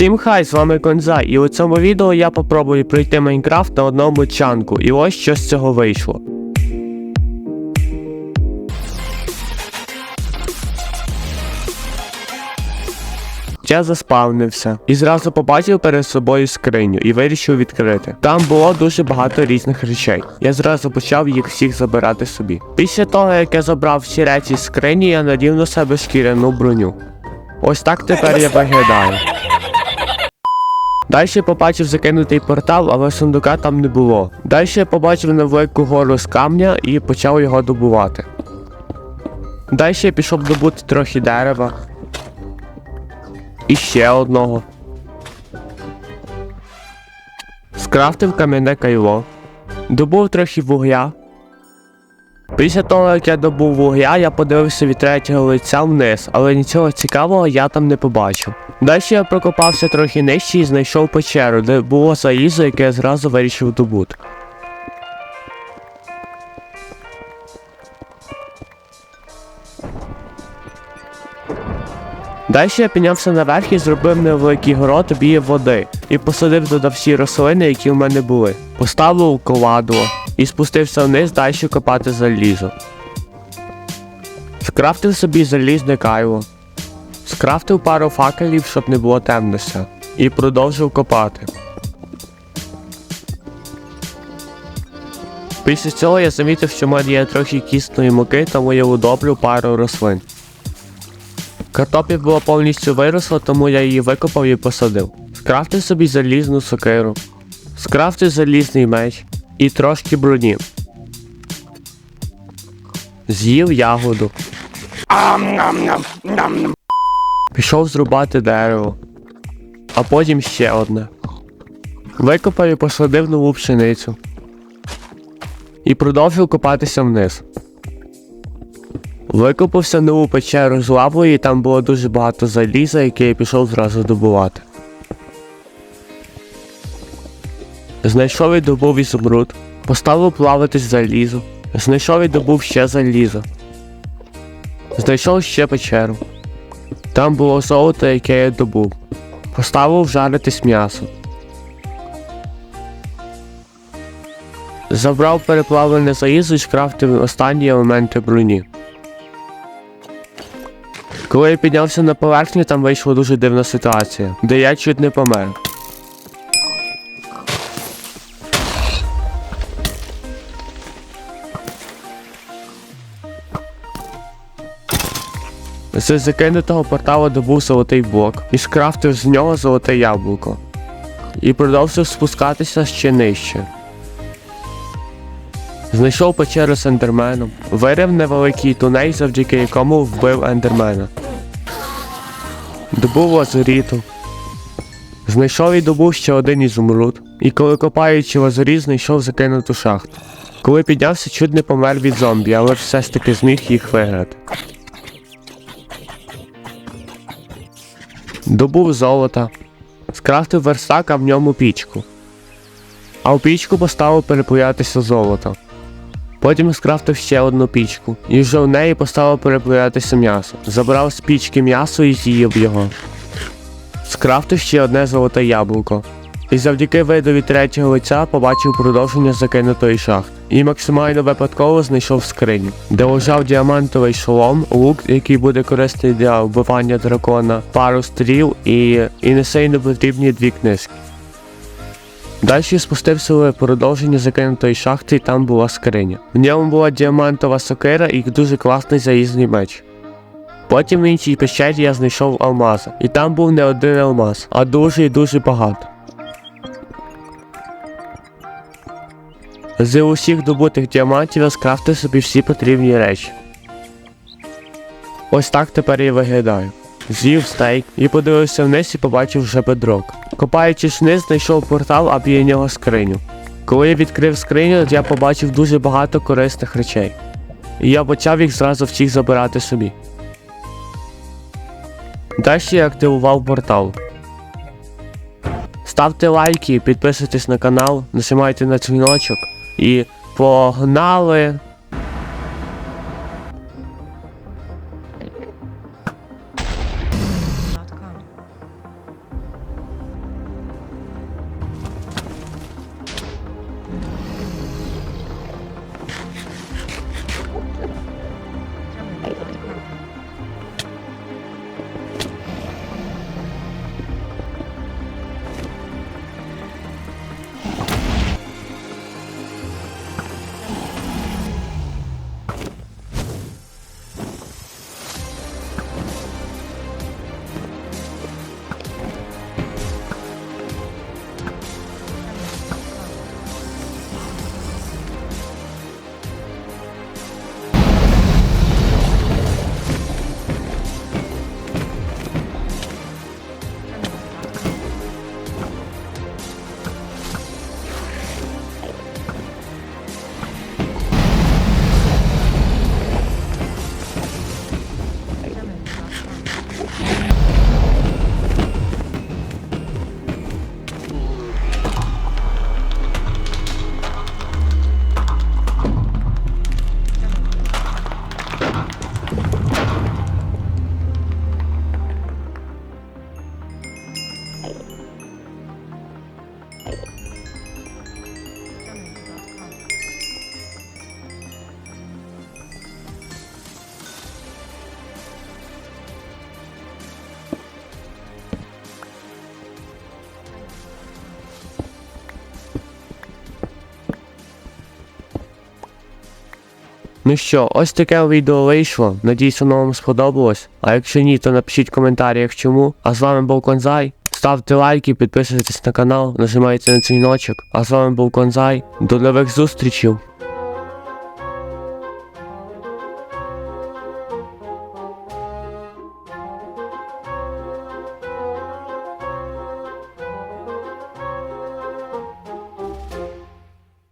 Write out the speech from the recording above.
Всім хай, з вами Конзай, і у цьому відео я попробую пройти Майнкрафт на одному чанку, і ось що з цього вийшло. Я заспавнився і зразу побачив перед собою скриню і вирішив відкрити. Там було дуже багато різних речей. Я зразу почав їх всіх забирати собі. Після того, як я забрав всі речі з скрині, я надів на себе шкіряну броню. Ось так тепер я виглядаю. Далі побачив закинутий портал, але сундука там не було. Далі я побачив невелику гору з камня і почав його добувати. Далі я пішов добути трохи дерева. І ще одного. Скрафтив кам'яне кайло. Добув трохи вугля. Після того, як я добув вугля, я подивився від третього лиця вниз, але нічого цікавого я там не побачив. Далі я прокопався трохи нижче і знайшов печеру, де було залізо, яке я зразу вирішив добути. Далі я піднявся наверх і зробив невеликий город біля води і посадив туди всі рослини, які в мене були. Поставив ковадло і спустився вниз далі копати залізо. Скрафтив собі залізне кайло. Скрафтив пару факелів, щоб не було темнося, і продовжив копати. Після цього я замітив, що в мене є трохи кісної муки, тому я удобрив пару рослин. Картопля була повністю виросла, тому я її викопав і посадив. Скрафтив собі залізну сокиру. Скрафтив залізний меч і трошки броні. З'їв ягоду. Пішов зрубати дерево. А потім ще одне. Викопав і посадив нову пшеницю. І продовжив копатися вниз. Викопався нову печеру з лавою, і там було дуже багато заліза, яке я пішов зразу добувати. Знайшов і добув ізумруд, поставив плаватись залізо, знайшов і добув ще залізо. Знайшов ще печеру. Там було золото, яке я добув. Поставив жаритись м'ясо. Забрав переплавлене залізо і скрафтив останні елементи броні. Коли я піднявся на поверхню, там вийшла дуже дивна ситуація, де я чуть не помер. З закинутого портала добув золотий блок і скрафтив з нього золоте яблуко. І продовжив спускатися ще нижче. Знайшов печеру з ендерменом, вирив невеликий тунель, завдяки якому вбив ендермена. Добув лазуріту. Знайшов і добув ще один ізумруд. І коли копаючи лазурі, знайшов закинуту шахту. Коли піднявся, чуть не помер від зомбі, але все ж таки зміг їх виграти. Добув золота. Скрафтив верстак, а в ньому пічку. А в пічку поставив перепоятися золото. Потім скрафтив ще одну пічку, і вже в неї поставив переплавлятися м'ясо. Забрав з пічки м'ясо і з'їв його. Скрафтив ще одне золоте яблуко. І завдяки видові третього лиця побачив продовження закинутої шахти. І максимально випадково знайшов скриню, де лежав діамантовий шолом, лук, який буде корисний для вбивання дракона, пару стріл і, і не сильно потрібні дві книжки. Далі спустився в продовження закинутої шахти, і там була скриня. В ньому була діамантова сокира і дуже класний заїзний меч. Потім в іншій пещері я знайшов алмази, і там був не один алмаз, а дуже і дуже багато. З усіх добутих діамантів я скрафтив собі всі потрібні речі. Ось так тепер я виглядаю. З'їв стейк і подивився вниз і побачив вже бедрок. Копаючись вниз, знайшов портал, а біля нього скриню. Коли я відкрив скриню, я побачив дуже багато корисних речей. І я почав їх зразу всіх забирати собі. Далі я активував портал. Ставте лайки, підписуйтесь на канал, нажимайте на дзвіночок і погнали! Ну що, ось таке відео вийшло. Надіюсь, воно вам сподобалось. А якщо ні, то напишіть в коментарях чому. А з вами був Конзай. Ставте лайки, підписуйтесь на канал, нажимайте на дзвіночок. А з вами був Конзай. До нових зустрічей!